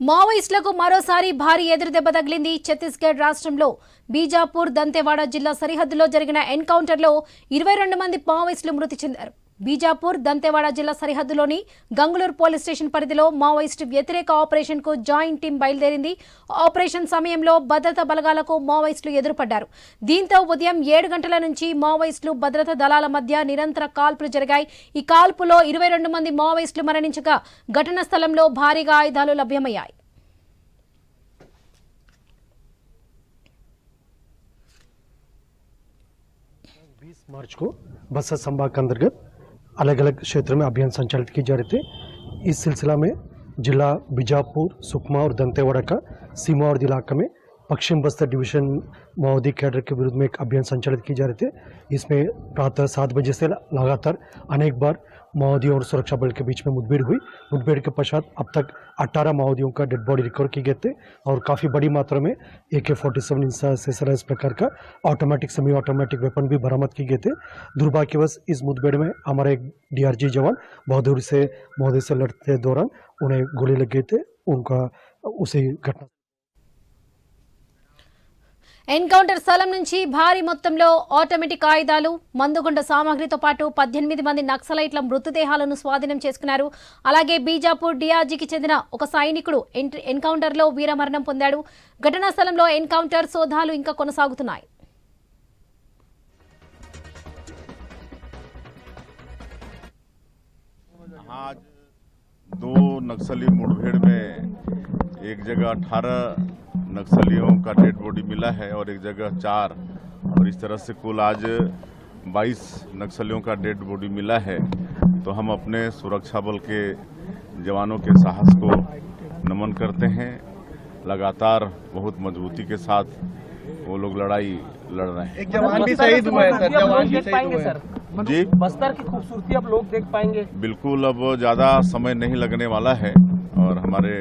మావోయిస్టులకు మరోసారి భారీ ఎదురుదెబ్బ తగిలింది ఛత్తీస్గఢ్ రాష్ట్రంలో. బీజాపూర్ దంతెవాడ జిల్లా సరిహద్దులో జరిగిన ఎన్కౌంటర్లో ఇరవై రెండు మంది మావోయిస్టులు మృతి చెందారు. బీజాపూర్ దంతెవాడ జిల్లా సరిహద్దులోని గంగులూరు పోలీస్ స్టేషన్ పరిధిలో మావోయిస్టు వ్యతిరేక ఆపరేషన్ కు జాయింట్ టీం బయలుదేరింది ఆపరేషన్ సమయంలో భద్రతా బలగాలకు మావోయిస్టులు ఎదురుపడ్డారు దీంతో ఉదయం ఏడు గంటల నుంచి మావోయిస్టులు భద్రతా దళాల మధ్య నిరంతర కాల్పులు జరిగాయి ఈ కాల్పులో ఇరవై రెండు మంది మావోయిస్టులు మరణించగా ఘటనా స్థలంలో భారీగా ఆయుధాలు లభ్యమయ్యాయి बीस मार्च को बस्तर संभाग के अंतर्गत अलग अलग क्षेत्र में अभियान संचालित किए जा रहे थे। इस सिलसिला में जिला बीजापुर, सुकमा और दंतेवाड़ा का सीमावर्ती इलाका में पश्चिम बस्तर डिवीज़न माओवादी कैडर के विरुद्ध में एक अभियान संचालित किए जा रहे थे। इसमें प्रातः सात बजे से लगातार अनेक बार माओवादियों और सुरक्षा बल के बीच में मुठभेड़ हुई। मुठभेड़ के पश्चात अब तक 18 माओवादियों का डेड बॉडी रिकवर किए गए थे और काफ़ी बड़ी मात्रा में ए के फोर्टी सेवन से इस प्रकार का ऑटोमेटिक सेमी ऑटोमेटिक वेपन भी बरामद किए गए थे। दुर्भाग्यवश इस मुठभेड़ में हमारा एक डीआरजी जवान बहादुर से महोदय से लड़ते दौरान उन्हें गोली लग गए थे। उनका, उसी घटना ఎన్కౌంటర్ స్థలం నుంచి భారీ మొత్తంలో ఆటోమేటిక్ ఆయుధాలు మందుగుండ సామాగ్రితో పాటు పద్దెనిమిది మంది నక్సలైట్ల మృతదేహాలను స్వాధీనం చేసుకున్నారు అలాగే బీజాపూర్ డిఆర్జీకి చెందిన ఒక సైనికుడు ఎన్- ఎన్కౌంటర్లో వీరమరణం పొందాడు ఘటనా స్థలంలో ఎన్కౌంటర్ సోదాలు ఇంకా కొనసాగుతున్నాయి आज दो नक्सली मुठभेड़ में एक जगह अठारह नक्सलियों का डेड बॉडी मिला है और एक जगह चार और इस तरह से कुल आज 22 नक्सलियों का डेड बॉडी मिला है। तो हम अपने सुरक्षा बल के जवानों के साहस को नमन करते हैं। लगातार बहुत मजबूती के साथ वो लोग लड़ाई लड़ रहे हैं। एक जवान भी शहीद हुआ है सर। जवान भी शहीद हुए सर। हैं जी। बस्तर की खूबसूरती अब लोग देख पाएँगे। बिल्कुल अब ज़्यादा समय नहीं लगने वाला है और हमारे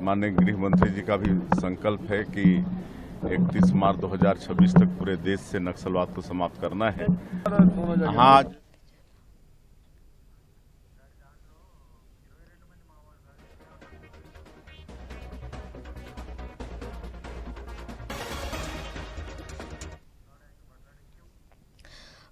माननीय गृह मंत्री जी का भी संकल्प है कि 31 मार्च 2026 तक पूरे देश से नक्सलवाद को समाप्त करना है हाँ आज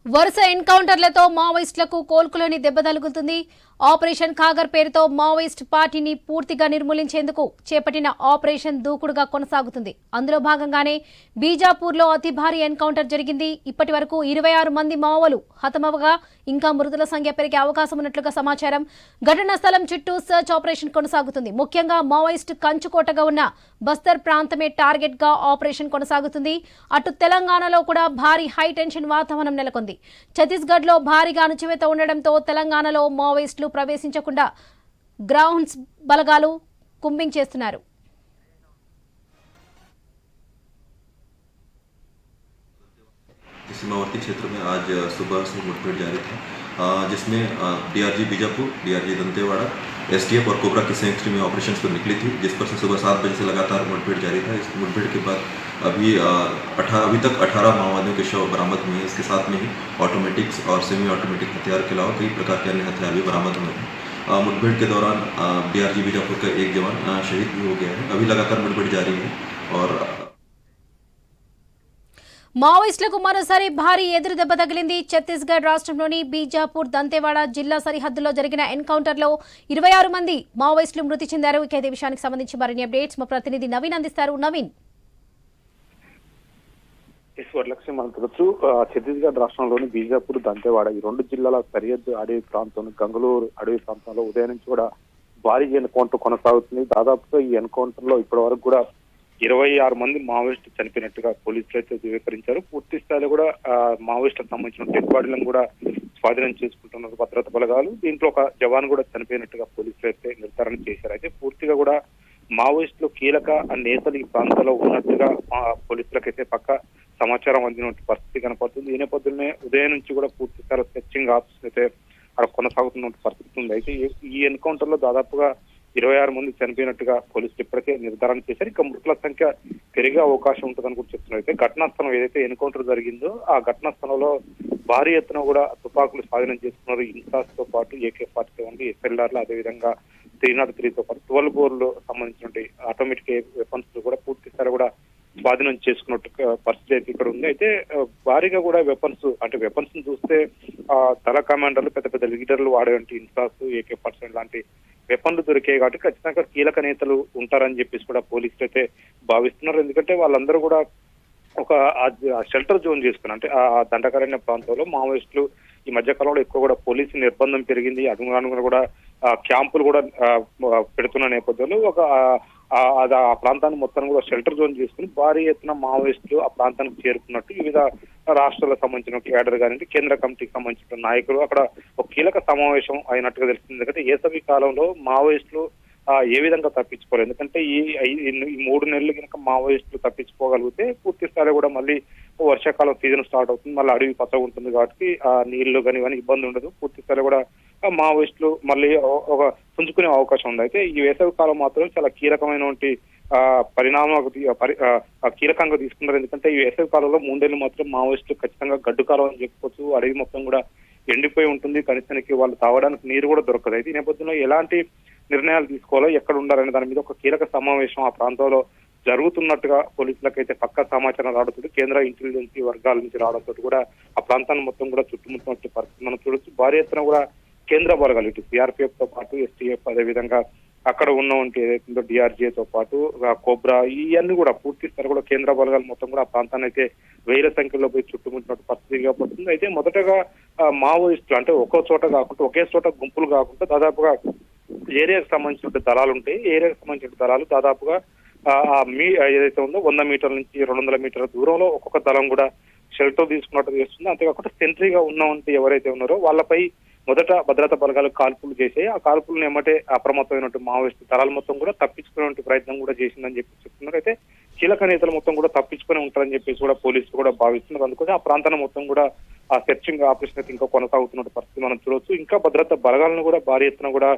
వరుస ఎన్కౌంటర్లతో మావోయిస్టులకు కోలుకులోని దెబ్బ తగులుతుంది ఆపరేషన్ ఖాగర్ పేరుతో మావోయిస్ట్ పార్టీని పూర్తిగా నిర్మూలించేందుకు చేపట్టిన ఆపరేషన్ దూకుడుగా కొనసాగుతుంది. అందులో భాగంగానే బీజాపూర్లో అతి భారీ ఎన్కౌంటర్ జరిగింది. ఇప్పటి వరకు ఇరవై ఆరు మంది మావోలు హతమవగా ఇంకా మృతుల సంఖ్య పెరిగే అవకాశం ఉన్నట్లుగా సమాచారం. ఘటనా స్థలం చుట్టూ సర్చ్ ఆపరేషన్ కొనసాగుతుంది. ముఖ్యంగా మావోయిస్ట్ కంచుకోటగా ఉన్న బస్తర్ ప్రాంతమే టార్గెట్గా ఆపరేషన్ కొనసాగుతుంది. అటు తెలంగాణలో కూడా భారీ హై టెన్షన్ వాతావరణం నెలకొంది. ఛత్తీస్గఢ్లో భారీగా అణచివేత ఉండడంతో తెలంగాణలో మావోయిస్టులు ప్రవేశించకుండా గ్రౌండ్స్ బలగాలు కుంబింగ్ చేస్తున్నారు सीमावर्ती क्षेत्र में आज सुबह से मुठभेड़ जारी था अ, जिसमें DRG Bijapur DRG Dantewada STF और कोबरा की संयुक्त टीमें ऑपरेशन पर निकली थी, जिस पर से सुबह सात बजे से लगातार मुठभेड़ जारी था। इस मुठभेड़ के बाद अभी अठारह अभी तक अठारह माओवादियों के शव बरामद हुए हैं। इसके साथ में ही ऑटोमेटिक्स और सेमी ऑटोमेटिक हथियार के अलावा कई प्रकार के अन्य हथियार भी बरामद हुए हैं। मुठभेड़ के दौरान डीआरजी बीजापुर का एक जवान शहीद भी हो गया है। अभी लगातार मुठभेड़ जारी है और మావోయిస్టులకు మరోసారి భారీ ఎదురుదెబ్బ తగిలింది. ఛత్తీస్గఢ్ రాష్ట్రంలోని బీజాపూర్ దంతేవాడ జిల్లా సరిహద్దులో జరిగిన ఎన్కౌంటర్లో ఇరవై ఆరు మంది మావోయిస్టులు మృతి చెందారు. ఇక ఇదే విషయానికి సంబంధించి మరిన్ని అప్డేట్స్ మా ప్రతినిధి నవీన్ అందిస్తారు. నవీన్. ఎస్ వరలక్ష్మి మనం తెలుసు ఛత్తీస్గఢ్ రాష్ట్రంలోని బీజాపూర్ దంతేవాడ ఈ రెండు జిల్లాల సరిహద్దు అడవి ప్రాంతం గంగళూరు అడవి ప్రాంతంలో ఉదయం నుంచి కూడా భారీ ఎన్కౌంటర్ కొనసాగుతుంది. దాదాపుగా ఈ ఎన్కౌంటర్లో ఇప్పటి వరకు కూడా ఇరవై ఆరు మంది మావోయిస్టులు చనిపోయినట్టుగా పోలీసులు అయితే ధృవీకరించారు పూర్తి స్థాయిలో కూడా ఆ, మావోయిస్టులకు సంబంధించిన డెడ్ బాడీలను కూడా స్వాధీనం చేసుకుంటున్నారు భద్రతా బలగాలు. దీంట్లో ఒక జవాన్ కూడా చనిపోయినట్టుగా పోలీసులు అయితే నిర్ధారణ చేశారు. అయితే పూర్తిగా కూడా మావోయిస్టులు కీలక నేతలు ఈ ప్రాంతంలో ఉన్నట్టుగా పోలీసులకైతే పక్క సమాచారం అందినటువంటి పరిస్థితి కనపడుతుంది. ఈ నేపథ్యంలోనే ఉదయం నుంచి కూడా పూర్తి స్థాయిలో సెర్చింగ్ ఆప్షన్ అయితే అక్కడ కొనసాగుతున్న పరిస్థితి ఉంది. అయితే ఈ- ఈ ఎన్కౌంటర్లో దాదాపుగా ఇరవై ఆరు మంది చనిపోయినట్టుగా పోలీసులు ఇప్పటికే నిర్ధారణ చేశారు. ఇంకా మృతుల సంఖ్య పెరిగే అవకాశం ఉంటుందని కూడా చెప్తున్నారు. అయితే ఘటనా స్థలం ఏదైతే ఎన్కౌంటర్ జరిగిందో ఆ ఘటనా స్థలంలో భారీ ఎత్తున కూడా తుపాకులు స్వాధీనం చేసుకున్నారు. ఇన్సాస్తో పాటు ఏకే ఫార్టీ సెవెన్ ఎస్ఎల్ఆర్లు అదేవిధంగా త్రీ నాట్ త్రీతో పాటు ట్వెల్వ్ బోర్లు సంబంధించినటువంటి ఆటోమేటిక్ వెపన్స్ కూడా పూర్తి స్థాయి కూడా స్వాధీనం చేసుకున్నట్టు పరిస్థితి అయితే ఇక్కడ ఉంది. అయితే భారీగా కూడా వెపన్స్ అంటే వెపన్స్ చూస్తే ఆ, తల కమాండర్లు పెద్ద పెద్ద లీడర్లు వాడేవంటి ఇన్సాస్ ఏకే పర్సెంట్ లాంటి వెపన్లు దొరికాయి కాబట్టి ఖచ్చితంగా కీలక నేతలు ఉంటారని చెప్పేసి కూడా పోలీసులు అయితే భావిస్తున్నారు. ఎందుకంటే వాళ్ళందరూ కూడా ఒక షెల్టర్ జోన్ చేసుకుని అంటే ఆ దండకారణ్య ప్రాంతంలో మావోయిస్టులు ఈ మధ్య కాలంలో ఎక్కువ కూడా పోలీసు నిర్బంధం పెరిగింది. అనుగుణంగా కూడా క్యాంపులు కూడా పెడుతున్న నేపథ్యంలో ఒక అది ఆ ప్రాంతాన్ని మొత్తం కూడా షెల్టర్ జోన్ చేసుకుని భారీ ఎత్తున మావోయిస్టులు ఆ ప్రాంతానికి చేరుకున్నట్టు వివిధ రాష్ట్రాలకు సంబంధించిన క్యాడర్ కానీ కేంద్ర కమిటీకి సంబంధించిన నాయకులు అక్కడ ఒక కీలక సమావేశం అయినట్టుగా తెలుస్తుంది. ఎందుకంటే వేసవి కాలంలో మావోయిస్టులు ఏ విధంగా తప్పించుకోవాలి ఎందుకంటే ఈ ఈ మూడు నెలలు కనుక మావోయిస్టులు తప్పించుకోగలిగితే పూర్తి స్థాయిలో కూడా మళ్ళీ వర్షాకాలం సీజన్ స్టార్ట్ అవుతుంది. మళ్ళీ అడవి పచ్చగా ఉంటుంది కాబట్టి ఆ నీళ్ళు కానీ ఇబ్బంది ఉండదు. పూర్తి స్థాయిలో కూడా మావోయిస్టులు మళ్ళీ ఒక పుంజుకునే అవకాశం ఉంది. అయితే ఈ వేసవి కాలం మాత్రం చాలా కీలకమైనటువంటి ఆ పరి- ఆ, కీలకంగా తీసుకున్నారు. ఎందుకంటే ఈ వేసవి కాలంలో మూడేళ్ళు మాత్రం మావోయిస్టులు ఖచ్చితంగా గడ్డు కాలం అని చెప్పుకోవచ్చు. అడవి మొత్తం కూడా ఎండిపోయి ఉంటుంది. కనీసానికి వాళ్ళు తాగడానికి నీరు కూడా దొరకదు. అయితే ఈ నేపథ్యంలో ఎలాంటి నిర్ణయాలు తీసుకోవాలో ఎక్కడ ఉండాలనే దాని మీద ఒక కీలక సమావేశం ఆ ప్రాంతంలో జరుగుతున్నట్టుగా పోలీసులకు అయితే పక్క సమాచారం రావడంతో కేంద్ర ఇంటెలిజెన్స్ వర్గాల నుంచి రావడంతో కూడా ఆ ప్రాంతాన్ని మొత్తం కూడా చుట్టుముట్టినట్టు పరిస్థితి మనం చూడొచ్చు. భారీ ఎత్తున కూడా కేంద్ర వర్గాలు ఇటు సిఆర్పిఎఫ్తో పాటు ఎస్టీఎఫ్ అదే విధంగా అక్కడ ఉన్నటువంటి ఏదైతుందో డిఆర్జే తో పాటు కోబ్రా ఇవన్నీ కూడా పూర్తి స్థాయి కూడా కేంద్ర బలగాలు మొత్తం కూడా ఆ ప్రాంతాన్ని అయితే వేల సంఖ్యలో పోయి చుట్టుముట్టినట్టు పరిస్థితి కాబడుతుంది అయితే మొదటగా మావోయిస్టులు అంటే ఒక్కో చోట కాకుండా ఒకే చోట గుంపులు కాకుండా దాదాపుగా ఏరియాకి సంబంధించిన దళాలు ఉంటాయి. ఏరియాకి సంబంధించిన దళాలు దాదాపుగా ఆ మీ ఏదైతే ఉందో వంద మీటర్ల నుంచి రెండు వందల మీటర్ల దూరంలో ఒక్కొక్క దళం కూడా షెల్టర్ తీసుకున్నట్టు చేస్తుంది అంతేకాకుండా సెంట్రీగా ఉన్నవంటి ఎవరైతే ఉన్నారో వాళ్ళపై మొదట భద్రతా బలగాలు కాల్పులు చేసాయి ఆ కాల్పులను ఏమంటే అప్రమత్తమైనటువంటి మావోయిస్టు దళాలు మొత్తం కూడా తప్పించుకునే ప్రయత్నం కూడా చేసిందని చెప్పి చెప్తున్నారు. అయితే కీలక నేతలు మొత్తం కూడా తప్పించుకొని ఉంటారని చెప్పేసి కూడా పోలీసులు కూడా భావిస్తున్నారు. అందుకోసం ఆ ప్రాంతాన్ని మొత్తం కూడా ఆ సెర్చింగ్ ఆపరేషన్ అయితే ఇంకా కొనసాగుతున్న పరిస్థితి మనం చూడొచ్చు ఇంకా భద్రతా బలగాలను కూడా భారీ ఎత్తున కూడా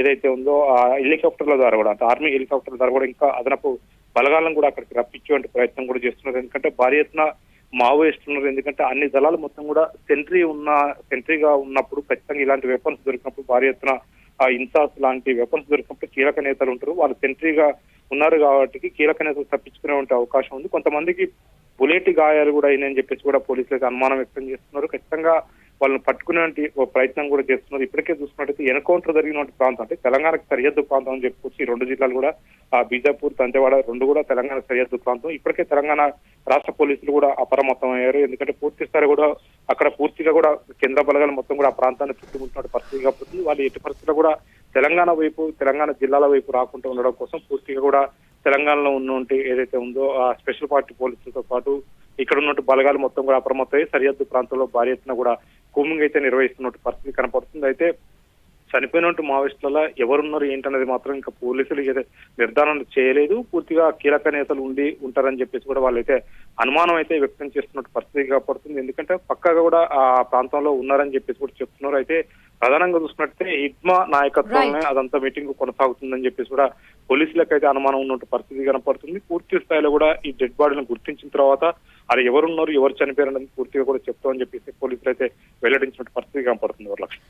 ఏదైతే ఉందో ఆ హెలికాప్టర్ల ద్వారా కూడా అంటే ఆర్మీ హెలికాప్టర్ల ద్వారా కూడా ఇంకా అదనపు బలగాలను కూడా అక్కడికి రప్పించేటువంటి ప్రయత్నం కూడా చేస్తున్నారు. ఎందుకంటే భారీ ఎత్తున మావోయిస్టులు ఉన్నారు ఎందుకంటే అన్ని దళాలు మొత్తం కూడా సెంట్రీ ఉన్న సెంట్రీగా ఉన్నప్పుడు ఖచ్చితంగా ఇలాంటి వెపన్స్ దొరికినప్పుడు భారీ ఎత్తున ఆ ఇన్సాస్ లాంటి వెపన్స్ దొరికినప్పుడు కీలక నేతలు ఉంటారు. వాళ్ళు సెంట్రీగా ఉన్నారు కాబట్టి కీలక నేతలు తప్పించుకునే ఉంటే అవకాశం ఉంది. కొంతమందికి బుల్లెట్ గాయాలు కూడా అయినాయని చెప్పేసి కూడా పోలీసులకు అనుమానం వ్యక్తం చేస్తున్నారు. ఖచ్చితంగా వాళ్ళని పట్టుకునే ప్రయత్నం కూడా చేస్తున్నారు. ఇప్పటికే చూసుకున్నట్టయితే ఎన్కౌంటర్ జరిగిన ప్రాంతం అంటే తెలంగాణకు సరిహద్దు ప్రాంతం అని చెప్పుకోవచ్చు ఈ రెండు జిల్లాలు కూడా ఆ బీజాపూర్ తంతేవాడ రెండు కూడా తెలంగాణ సరిహద్దు ప్రాంతం. ఇప్పటికే తెలంగాణ రాష్ట్ర పోలీసులు కూడా అప్రమత్తం అయ్యారు. ఎందుకంటే పూర్తి స్థాయి కూడా అక్కడ పూర్తిగా కూడా కేంద్ర బలగాలు మొత్తం కూడా ఆ ప్రాంతాన్ని చుట్టుముట్టినట్టు పరిస్థితి కాబట్టి వాళ్ళు ఎట్టి పరిస్థితుల్లో కూడా తెలంగాణ వైపు తెలంగాణ జిల్లాల వైపు రాకుండా ఉండడం కోసం పూర్తిగా కూడా తెలంగాణలో ఉన్నటువంటి ఏదైతే ఉందో ఆ స్పెషల్ పార్టీ పోలీసులతో పాటు ఇక్కడ ఉన్నట్టు బలగాలు మొత్తం కూడా అప్రమత్తమై సరిహద్దు ప్రాంతంలో భారీ ఎత్తున కూడా కూమింగ్ అయితే నిర్వహిస్తున్నట్టు పరిస్థితి కనపడుతుంది. అయితే చనిపోయినట్టు మావోయిస్టులలో ఎవరున్నారు ఏంటనేది మాత్రం ఇంకా పోలీసులు నిర్ధారణ చేయలేదు. పూర్తిగా కీలక నేతలు ఉండి ఉంటారని చెప్పేసి కూడా వాళ్ళైతే అనుమానం అయితే వ్యక్తం చేస్తున్నట్టు పరిస్థితి కనపడుతుంది. ఎందుకంటే పక్కగా కూడా ఆ ప్రాంతంలో ఉన్నారని చెప్పేసి కూడా చెప్తున్నారు. అయితే ప్రధానంగా చూసుకున్నట్టే ఇడ్మా నాయకత్వంలో అదంతా మీటింగ్ కొనసాగుతుందని చెప్పేసి కూడా పోలీసులకు అయితే అనుమానం ఉన్నట్టు పరిస్థితి కనపడుతుంది. పూర్తి స్థాయిలో కూడా ఈ డెడ్ బాడీలను గుర్తించిన తర్వాత అది ఎవరున్నారు ఎవరు చనిపోయారని పూర్తిగా కూడా చెప్తామని చెప్పేసి పోలీసులు అయితే వెల్లడించినట్టు పరిస్థితి కనపడుతుంది. వరలక్ష్మి